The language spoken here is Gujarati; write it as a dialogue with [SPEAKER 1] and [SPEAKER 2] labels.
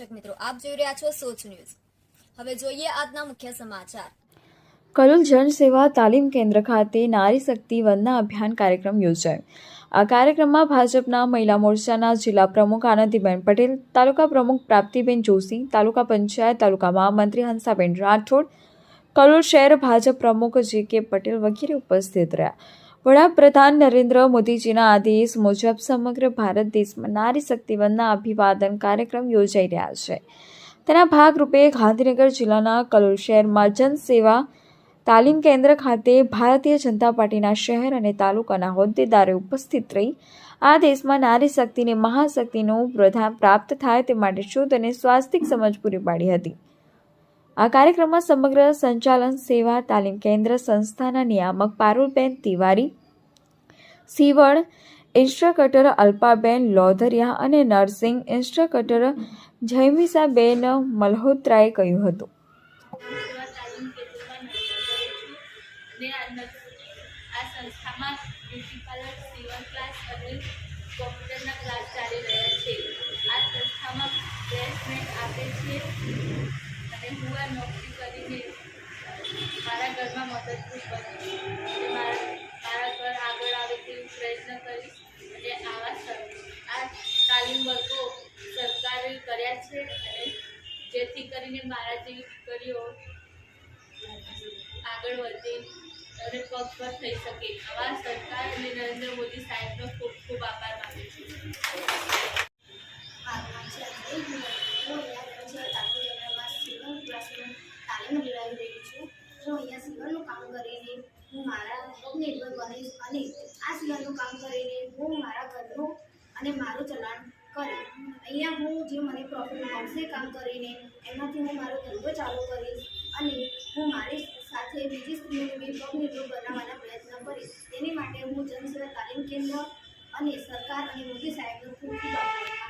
[SPEAKER 1] દર્શક મિત્રો, આપ જોઈ રહ્યા છો સોચ ન્યૂઝ. હવે જોઈએ આજના મુખ્ય સમાચાર.
[SPEAKER 2] કલોલ જન સેવા તાલીમ કેન્દ્ર ખાતે નારી શક્તિ વંદના અભિયાન કાર્યક્રમ યોજાયો. આ કાર્યક્રમમાં ભાજપના મહિલા મોરચાના જિલ્લા પ્રમુખ આનંદીબેન પટેલ, તાલુકા પ્રમુખ પ્રાપ્તિબેન જોશી, તાલુકા પંચાયત તાલુકા મહામંત્રી હંસાબેન રાઠોડ, કલોલ શહેર ભાજપ પ્રમુખ જે કે પટેલ વગેરે ઉપસ્થિત રહ્યા. વડાપ્રધાન નરેન્દ્ર મોદીજીના આદેશ મુજબ સમગ્ર ભારત દેશમાં નારી શક્તિ વંદના અભિવાદન કાર્યક્રમ યોજાઈ રહ્યા છે. તેના ભાગરૂપે ગાંધીનગર જિલ્લાના કલોલ શહેરમાં જનસેવા તાલીમ કેન્દ્ર ખાતે ભારતીય જનતા પાર્ટીના શહેર અને તાલુકાના હોદ્દેદારો ઉપસ્થિત રહી આ દેશમાં નારી શક્તિને મહાશક્તિનું પ્રધાન પ્રાપ્ત થાય તે માટે શુદ્ધ અને સ્વાસ્તિક સમજ પૂરી પાડી હતી. આ કાર્યક્રમમાં સમગ્ર સંચાલન સેવા તાલીમ કેન્દ્ર સંસ્થાના નિયામક પારુલબેન તિવારી સીવણ ઇન્સ્ટ્રક્ટર અલ્પાબેન લોધરિયા અને નર્સિંગ ઇન્સ્ટ્રક્ટર જયમિસાબેન મલ્હોત્રાએ કહ્યું હતું.
[SPEAKER 3] આ સંસ્થામાં હું નોકરી કરીને મારા ઘરમાં મદદરૂપ બની મારા મારા ઘર આગળ આવે તેવું પ્રયત્ન કરીશ અને આવા આ તાલીમ વર્ગો સરકારે કર્યા છે અને જેથી કરીને મારા જેવી દીકરીઓ આગળ વધે અને પગ પર થઈ શકે. આવા સરકાર અને નરેન્દ્ર મોદી
[SPEAKER 4] અને આ સીવણનું કામ કરીને હું મારા ઘરનું અને મારું ચલાણ કરીશ અહીંયા હું જે મને પ્રોફિટ મળશે કામ કરીને એમાંથી હું મારો ધંધો ચાલુ કરીશ અને હું મારી સાથે બીજી સ્ત્રીઓને બી પગનિર્ભર બનાવવાના પ્રયત્ન કરીશ. તેની માટે હું જનસેવા તાલીમ કેન્દ્ર અને સરકાર અને મોદી સાહેબનો ખૂબ ખૂબ આભાર